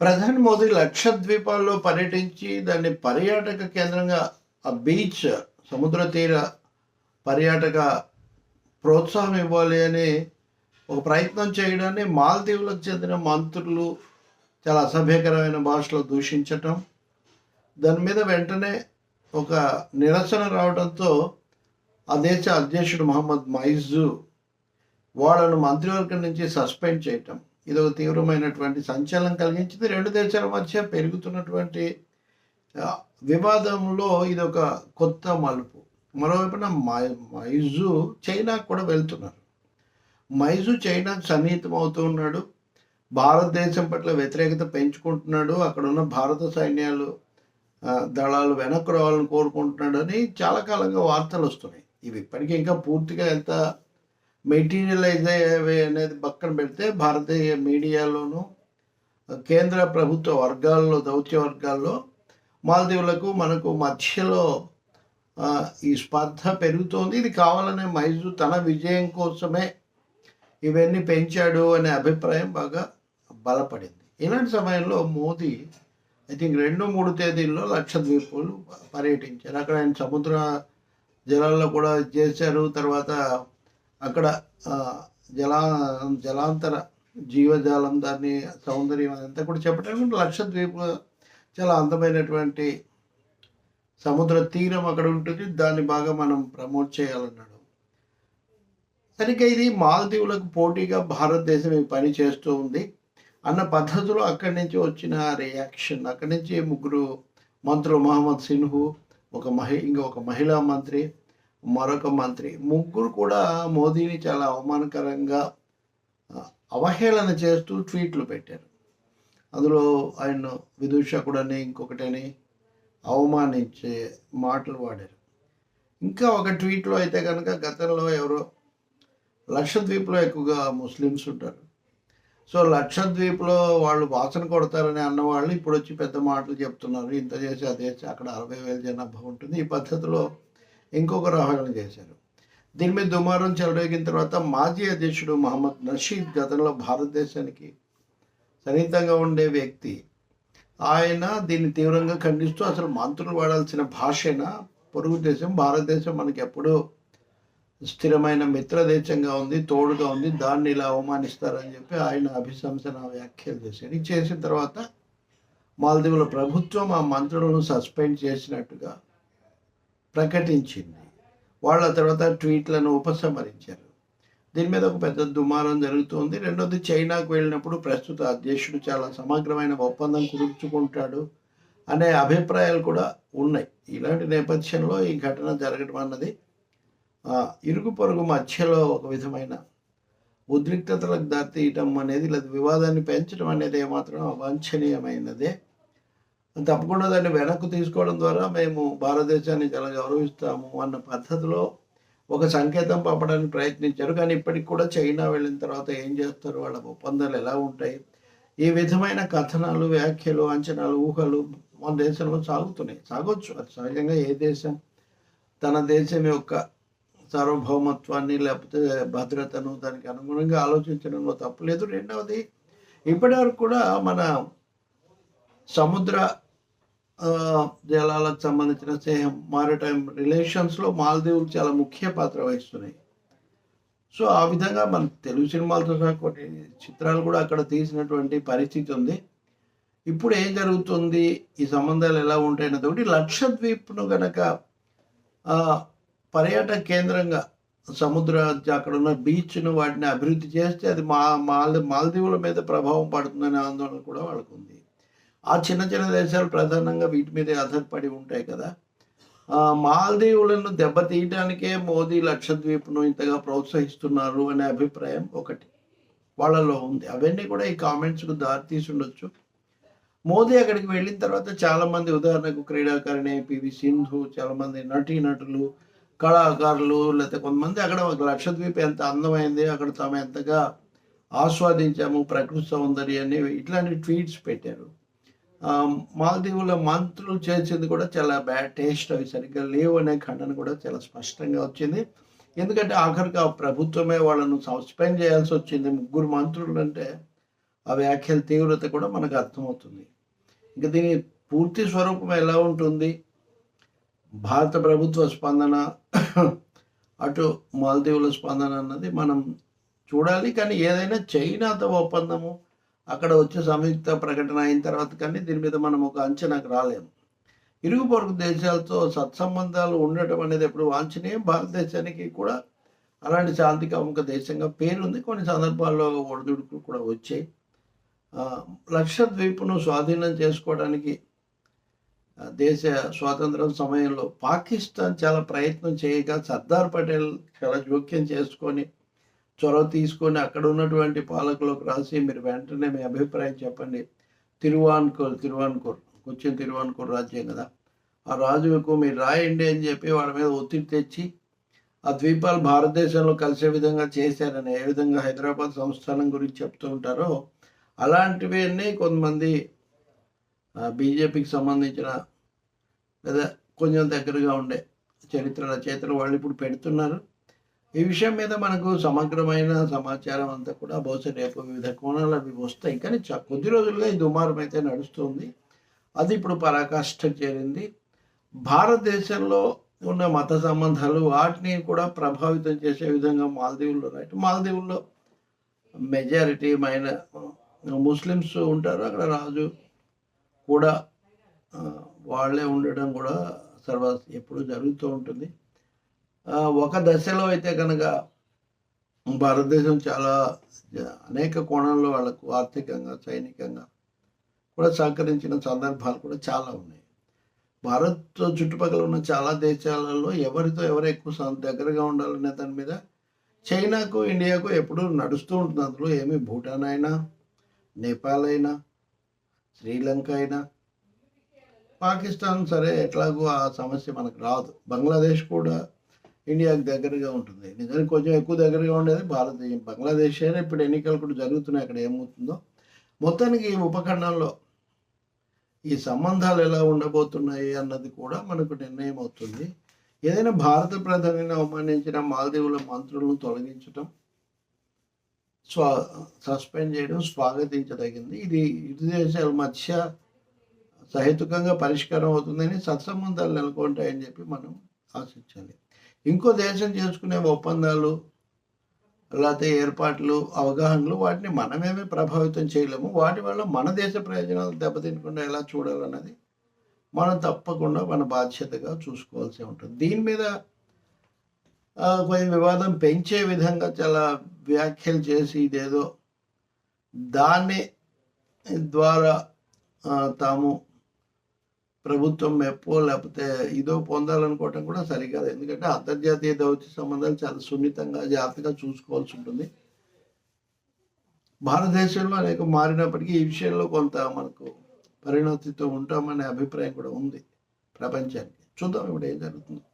ప్రధాని మోదీ లక్షద్వీపాల్లో పర్యటించి దాన్ని పర్యాటక కేంద్రంగా ఆ బీచ్ సముద్ర తీర పర్యాటక ప్రోత్సాహం ఇవ్వాలి అని ఒక ప్రయత్నం చేయడాన్ని మాల్దీవులకు చెందిన మంత్రులు చాలా అసభ్యకరమైన భాషలో దూషించటం. దాని మీద వెంటనే ఒక నిరసన రావడంతో ఆ దేశ అధ్యక్షుడు మహమ్మద్ మైజు వాళ్ళను మంత్రివర్గం నుంచి సస్పెండ్ చేయటం. ఇది ఒక తీవ్రమైనటువంటి సంచలనం కలిగించింది. రెండు దేశాల మధ్య పెరుగుతున్నటువంటి వివాదంలో ఇది ఒక కొత్త మలుపు. మరోవైపున మై- మైజు చైనా కూడా వెళ్తున్నారు. మైజు చైనా సన్నిహితం అవుతూ ఉన్నాడు భారతదేశం పట్ల వ్యతిరేకత పెంచుకుంటున్నాడు. అక్కడ ఉన్న భారత సైన్యాలు దళాలు వెనక్కు రావాలని కోరుకుంటున్నాడని చాలా కాలంగా వార్తలు వస్తున్నాయి. ఇవి ఇప్పటికీ ఇంకా పూర్తిగా ఎంత మెటీరియలైజ్ అయ్యేవి అనేది పక్కన పెడితే భారతీయ మీడియాలోను కేంద్ర ప్రభుత్వ వర్గాల్లో దౌత్య వర్గాల్లో మాల్దీవులకు మనకు మధ్యలో ఈ స్పర్ధ పెరుగుతోంది. ఇది కావాలనే మైజు తన విజయం కోసమే ఇవన్నీ పెంచాడు అనే అభిప్రాయం బాగా బలపడింది. ఇలాంటి సమయంలో మోదీ ఐ థింక్ రెండు మూడు తేదీల్లో లక్షద్వీపులు పర్యటించారు. అక్కడ ఆయన సముద్ర జలాల్లో కూడా చేశారు. తర్వాత అక్కడ జలా జలాంతర జీవజాలం దాన్ని సౌందర్యం అదంతా కూడా చెప్పడానికి లక్షద్వీప్ చాలా అందమైనటువంటి సముద్ర తీరం అక్కడ ఉంటుంది. దాన్ని బాగా మనం ప్రమోట్ చేయాలన్నాడు. సరిగ్గా ఇది మాల్దీవులకు పోటీగా భారతదేశం ఈ పని చేస్తూ ఉంది. అన్న పద్ధతిలో అక్కడి నుంచి వచ్చిన రియాక్షన్ అక్కడి నుంచి ముగ్గురు మంత్రులు మహమ్మద్ సిన్హు ఒక మహి ఇంకొక మహిళా మంత్రి మరొక మంత్రి. ముగ్గురు కూడా మోదీని చాలా అవమానకరంగా అవహేళన చేస్తూ ట్వీట్లు పెట్టారు. అందులో ఆయన విదూషకుడని ఇంకొకటని అవమానించే మాటలు వాడారు. ఇంకా ఒక ట్వీట్లో అయితే కనుక గతంలో ఎవరో లక్షద్వీప్లో ఎక్కువగా ముస్లిమ్స్ ఉంటారు. సో లక్షద్వీప్లో వాళ్ళు వాసన కొడతారని అన్నవాళ్ళు ఇప్పుడు వచ్చి పెద్ద మాటలు చెప్తున్నారు. ఇంత చేసి అదే చేసి అక్కడ అరవై వేల జనాభా ఉంటుంది. ఈ పద్ధతిలో ఇంకొకరు అవహేళన చేశారు. దీని మీద దుమారం చెలరేగిన తర్వాత మాజీ అధ్యక్షుడు మహమ్మద్ నషీద్ గతంలో భారతదేశానికి సన్నిహితంగా ఉండే వ్యక్తి. ఆయన దీన్ని తీవ్రంగా ఖండిస్తూ అసలు మంత్రులు వాడాల్సిన భాషేనా? పొరుగు దేశం భారతదేశం మనకి ఎప్పుడూ స్థిరమైన మిత్ర దేశంగా ఉంది తోడుగా ఉంది. దాన్ని ఇలా అవమానిస్తారని చెప్పి ఆయన అభిశంసన వ్యాఖ్యలు చేశారు. ఇది చేసిన తర్వాత మాల్దీవుల ప్రభుత్వం ఆ మంత్రులను సస్పెండ్ చేసినట్టుగా ప్రకటించింది. వాళ్ళ తర్వాత ట్వీట్లను ఉపసంహరించారు. దీని మీద ఒక పెద్ద దుమారం జరుగుతుంది. రెండోది చైనాకు వెళ్ళినప్పుడు ప్రస్తుత అధ్యక్షుడు చాలా సమగ్రమైన ఒప్పందం కుదుర్చుకుంటాడు అనే అభిప్రాయాలు కూడా ఉన్నాయి. ఇలాంటి నేపథ్యంలో ఈ ఘటన జరగడం అన్నది ఇరుగు పొరుగు మధ్యలో ఒక విధమైన ఉద్రిక్తతలకు దారితీయటం అనేది లేదా వివాదాన్ని పెంచడం అనేది ఏమాత్రం అవాంఛనీయమైనదే. తప్పకుండా దాన్ని వెనక్కు తీసుకోవడం ద్వారా మేము భారతదేశాన్ని చాలా గౌరవిస్తాము అన్న పద్ధతిలో ఒక సంకేతం పంపడానికి ప్రయత్నించారు. కానీ ఇప్పటికి కూడా చైనా వెళ్ళిన తర్వాత ఏం చేస్తారు? వాళ్ళ ఒప్పందాలు ఎలా ఉంటాయి? ఈ విధమైన కథనాలు వ్యాఖ్యలు అంచనాలు ఊహలు మన దేశంలో సాగుతున్నాయి. సాగొచ్చు. అది సహజంగా ఏ దేశం? తన దేశం యొక్క సార్వభౌమత్వాన్ని లేకపోతే భద్రతను దానికి అనుగుణంగా ఆలోచించడంలో తప్పులేదు రెండవది ఇప్పటివరకు కూడా మన సముద్ర జలాలకు సంబంధించిన సేహం మారిటైమ్ రిలేషన్స్లో మాల్దీవులు చాలా ముఖ్య పాత్ర వహిస్తున్నాయి. సో ఆ విధంగా మన తెలుగు సినిమాలతో సహా కొన్ని చిత్రాలు కూడా అక్కడ తీసినటువంటి పరిస్థితి ఉంది. ఇప్పుడు ఏం జరుగుతుంది? ఈ సంబంధాలు ఎలా ఉంటాయన్నది ఒకటి. లక్షద్వీప్ను కనుక పర్యాటక కేంద్రంగా సముద్ర అక్కడ ఉన్న బీచ్ను వాటిని అభివృద్ధి చేస్తే అది మా మాల్ మాల్దీవుల మీద ప్రభావం పడుతుందనే ఆందోళన కూడా వాళ్ళకు ఉంది ఆ చిన్న చిన్న దేశాలు ప్రధానంగా వీటి మీదే ఆధారపడి ఉంటాయి కదా. మాల్దీవులను దెబ్బతీయడానికే మోదీ లక్షద్వీప్ను ఇంతగా ప్రోత్సహిస్తున్నారు అనే అభిప్రాయం ఒకటి వాళ్ళలో ఉంది. అవన్నీ కూడా ఈ కామెంట్స్కు దారితీసి ఉండొచ్చు. మోదీ అక్కడికి వెళ్ళిన తర్వాత చాలామంది ఉదాహరణకు క్రీడాకారిణి పివి సింధు చాలామంది నటీ నటులు కళాకారులు లేకపోతే కొంతమంది అక్కడ లక్షద్వీప్ ఎంత అందమైంది అక్కడ తాము ఎంతగా ఆస్వాదించాము ప్రకృతి సౌందర్యాన్ని ఇట్లాంటి ట్వీట్స్ పెట్టారు. మాల్దీవుల మంత్రులు చేసింది కూడా చాలా బ్యాడ్ టేస్ట్ అవి సరిగ్గా లేవు అనే ఖండన కూడా చాలా స్పష్టంగా వచ్చింది. ఎందుకంటే ఆఖరికి ఆ ప్రభుత్వమే వాళ్ళను సస్పెండ్ చేయాల్సి వచ్చింది. ముగ్గురు మంత్రులు అంటే ఆ వ్యాఖ్యల తీవ్రత కూడా మనకు అర్థమవుతుంది. ఇంకా దీని పూర్తి స్వరూపం ఎలా ఉంటుంది? భారత ప్రభుత్వ స్పందన అటు మాల్దీవుల స్పందన అన్నది మనం చూడాలి. కానీ ఏదైనా చైనాతో ఒప్పందము అక్కడ వచ్చే సంయుక్త ప్రకటన అయిన తర్వాత కానీ దీని మీద మనం ఒక అంచనాకు రాలేము. ఇరుగు పొరుగు దేశాలతో సత్సంబంధాలు ఉండటం అనేది ఎప్పుడు వాంఛనీయం. భారతదేశానికి కూడా అలాంటి శాంతి కాముక దేశంగా పేరుంది. కొన్ని సందర్భాల్లో ఒడిదుడుకులు కూడా వచ్చాయి. లక్షద్వీప్ను స్వాధీనం చేసుకోవడానికి దేశ స్వాతంత్రం సమయంలో పాకిస్తాన్ చాలా ప్రయత్నం చేయగా సర్దార్ పటేల్ చాలా జోక్యం చేసుకొని చొరవ తీసుకొని అక్కడ ఉన్నటువంటి పాలకులకు రాసి మీరు వెంటనే మీ అభిప్రాయం చెప్పండి. తిరువాన్కూర్ తిరువాన్కూర్ కొచ్చిన్ తిరువాన్కూర్ రాజ్యం కదా. ఆ రాజుకు మీరు రాయండి అని చెప్పి వాళ్ళ మీద ఒత్తిడి తెచ్చి ఆ ద్వీపాలు భారతదేశంలో కలిసే విధంగా చేశారని ఏ విధంగా హైదరాబాద్ సంస్థానం గురించి చెప్తూ ఉంటారో అలాంటివి అన్నీ కొంతమంది బీజేపీకి సంబంధించిన లేదా కొంచెం దగ్గరగా ఉండే చరిత్ర రచయితలు వాళ్ళు ఇప్పుడు పెడుతున్నారు. ఈ విషయం మీద మనకు సమగ్రమైన సమాచారం అంతా కూడా బహుశా రేపు వివిధ కోణాలు అవి వస్తాయి. కానీ కొద్ది రోజులుగా ఈ దుమారం అయితే నడుస్తుంది. అది ఇప్పుడు పరాకాష్ఠ చేరింది. భారతదేశంలో ఉన్న మత సంబంధాలు వాటిని కూడా ప్రభావితం చేసే విధంగా మాల్దీవుల్లో రైట్ మాల్దీవుల్లో మెజారిటీ మైన ముస్లిమ్స్ ఉంటారు. అక్కడ రాజు కూడా వాళ్ళే ఉండడం కూడా సర్వ ఎప్పుడు జరుగుతూ ఉంటుంది. ఒక దశలో అయితే కనుక భారతదేశం చాలా అనేక కోణాల్లో వాళ్ళకు ఆర్థికంగా సైనికంగా కూడా సహకరించిన సందర్భాలు కూడా చాలా ఉన్నాయి. భారత్ చుట్టుపక్కల ఉన్న చాలా దేశాలలో ఎవరితో ఎవరు ఎక్కువ దగ్గరగా ఉండాలనే దాని మీద చైనాకు ఇండియాకు ఎప్పుడూ నడుస్తూ ఉంటుంది. అందులో ఏమి భూటాన్ అయినా నేపాల్ అయినా శ్రీలంక అయినా పాకిస్తాన్ సరే ఎట్లాగో ఆ సమస్య మనకు రాదు. బంగ్లాదేశ్ కూడా ఇండియాకు దగ్గరగా ఉంటుంది. నిజానికి కొంచెం ఎక్కువ దగ్గరగా ఉండేది భారతదేశం బంగ్లాదేశ్ అయినా ఇప్పుడు ఎన్నికలు కూడా జరుగుతున్నాయి. అక్కడ ఏమవుతుందో మొత్తానికి ఈ ఉపఖండంలో ఈ సంబంధాలు ఎలా ఉండబోతున్నాయి అన్నది కూడా మనకు నిర్ణయం అవుతుంది. ఏదైనా భారత ప్రధానిని అవమానించిన మాల్దీవుల మంత్రులను తొలగించడం స్వా సస్పెండ్ చేయడం స్వాగతించదగింది. ఇది ఇరు దేశాల మధ్య సహేతుకంగా పరిష్కారం అవుతుందని సత్సంబంధాలు నెలకొంటాయని చెప్పి మనం ఆశించాలి. ఇంకో దేశం చేసుకునే ఒప్పందాలు లేకపోతే ఏర్పాట్లు అవగాహనలు వాటిని మనమేమి ప్రభావితం చేయలేము. వాటి వల్ల మన దేశ ప్రయోజనాలు దెబ్బతినకుండా ఎలా చూడాలన్నది మనం తప్పకుండా మన బాధ్యతగా చూసుకోవాల్సి ఉంటుంది. దీని మీద కొంచెం వివాదం పెంచే విధంగా చాలా వ్యాఖ్యలు చేసి ఇదేదో దాన్ని ద్వారా తాము ప్రభుత్వం మెప్పో లేకపోతే ఇదో పొందాలనుకోవటం కూడా సరికాదు. ఎందుకంటే అంతర్జాతీయ దౌత్య సంబంధాలు చాలా సున్నితంగా జాగ్రత్తగా చూసుకోవాల్సి ఉంటుంది. భారతదేశంలో అనేక మారినప్పటికీ ఈ విషయంలో కొంత మనకు పరిణతితో ఉంటామనే అభిప్రాయం కూడా ఉంది ప్రపంచానికి. చూద్దాం ఇప్పుడు ఏం జరుగుతుందో.